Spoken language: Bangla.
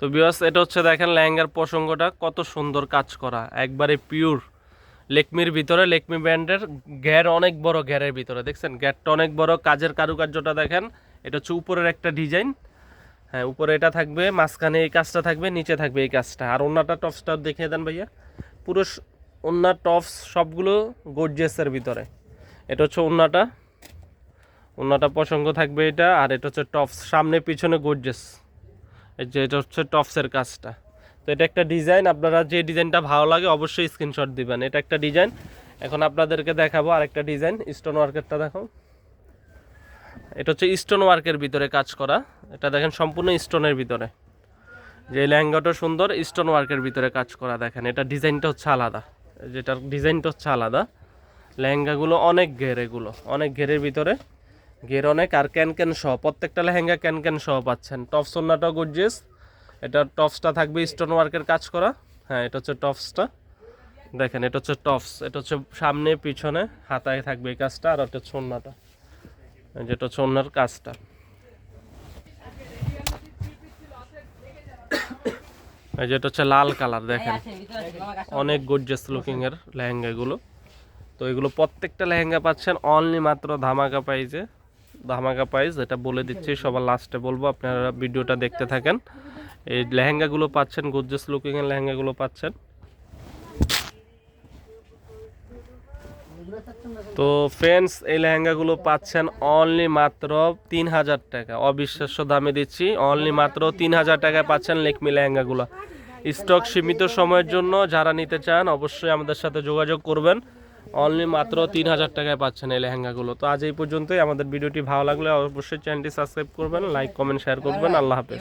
তো বিয়াস এটা হচ্ছে দেখেন লেহেঙ্গার প্রসঙ্গটা, কত সুন্দর কাজ করা। একবারে পিওর লেকমির ভিতরে, লেকমি ব্র্যান্ডের ঘের অনেক বড় ঘেরের ভিতরে, দেখছেন? ঘেরটা অনেক বড়, কাজের কারুকার্যটা দেখেন, এটা হচ্ছে উপরের একটা ডিজাইন হ্যাঁ উপরে এটা থাকবে, মাঝখানে এই কাজটা থাকবে, নিচে থাকবে এই কাজটা। আর অন্যটা টপসটা দেখিয়ে দেন ভাইয়া। পুরো স- টপস সবগুলো গোর্জিয়াসের ভিতরে। এটা হচ্ছে ওন্নাটা। ওন্নাটা প্রসঙ্গ থাকবে এটা, আর এটা হচ্ছে টপস সামনে পিছনে গোর্জিয়াস এই যে এটা হচ্ছে টপসের কাজটা। তো এটা একটা ডিজাইন, আপনারা যে ডিজাইনটা ভালো লাগে অবশ্যই স্ক্রিনশট দিবেন। এটা একটা ডিজাইন। এখন আপনাদেরকে দেখাবো আরেকটা ডিজাইন স্টোন ওয়ার্কেরটা দেখো। এটা হচ্ছে স্টোন ওয়ার্কের ভিতরে কাজ করা। এটা দেখেন সম্পূর্ণ স্টোনের ভিতরে। যে লেহেঙ্গাটা সুন্দর স্টোন ওয়ার্কের ভিতরে কাজ করা দেখেন। এটা ডিজাইনটা হচ্ছে আলাদা। যেটার ডিজাইনটা হচ্ছে আলাদা। লেহেঙ্গাগুলো অনেক ঘের এগুলো, অনেক ঘেরের ভিতরে। ঘের অনেক আর ক্যান ক্যান সহ, প্রত্যেকটা লেহেঙ্গা ক্যান ক্যান সহ পাচ্ছেন। টপস ওন্নাটাও গর্জিয়াস এটা টপসটা থাকবে স্টোন ওয়ার্কের কাজ করা। হ্যাঁ এটা হচ্ছে টপসটা দেখেন, এটা হচ্ছে টপস এটা হচ্ছে সামনে, পিছনে, হাতায় থাকবে এই কাজটা, আর এটা হচ্ছে ওন্নাটা যেটা হচ্ছে ওন্নার কাজটা। এই যেটা হচ্ছে লাল কালার, দেখেন। অনেক গর্জিয়াস লুকিং এর লেহেঙ্গা এগুলো তো এগুলো প্রত্যেকটা লেহেঙ্গা পাচ্ছেন অনলি মাত্র ধামাকা প্রাইজে ধামাকা প্রাইস এটা বলে দিচ্ছি, সবার লাস্টে বলব, আপনারা ভিডিওটা দেখতে থাকেন। এই লেহেঙ্গাগুলো পাচ্ছেন গর্জিয়াস লুকিং এর লেহেঙ্গাগুলো পাচ্ছেন। তো ফ্রেন্ডস এই লেহেঙ্গাগুলো পাচ্ছেন অনলি মাত্র তিন হাজার টাকা। অবিশ্বাস্য দামে দিচ্ছি অনলি মাত্র তিন হাজার টাকায় পাচ্ছেন লেকমি লেহেঙ্গাগুলো। স্টক সীমিত সময়ের জন্য, যারা নিতে চান, অবশ্যই আমাদের সাথে যোগাযোগ করবেন। অনলি মাত্র তিন হাজার টাকায় পাচ্ছেন এই লেহেঙ্গাগুলো। তো আজ এই পর্যন্তই। আমাদের ভিডিওটি ভালো লাগলে অবশ্যই চ্যানেলটি সাবস্ক্রাইব করবেন লাইক কমেন্ট শেয়ার করবেন। আল্লাহ হাফেজ।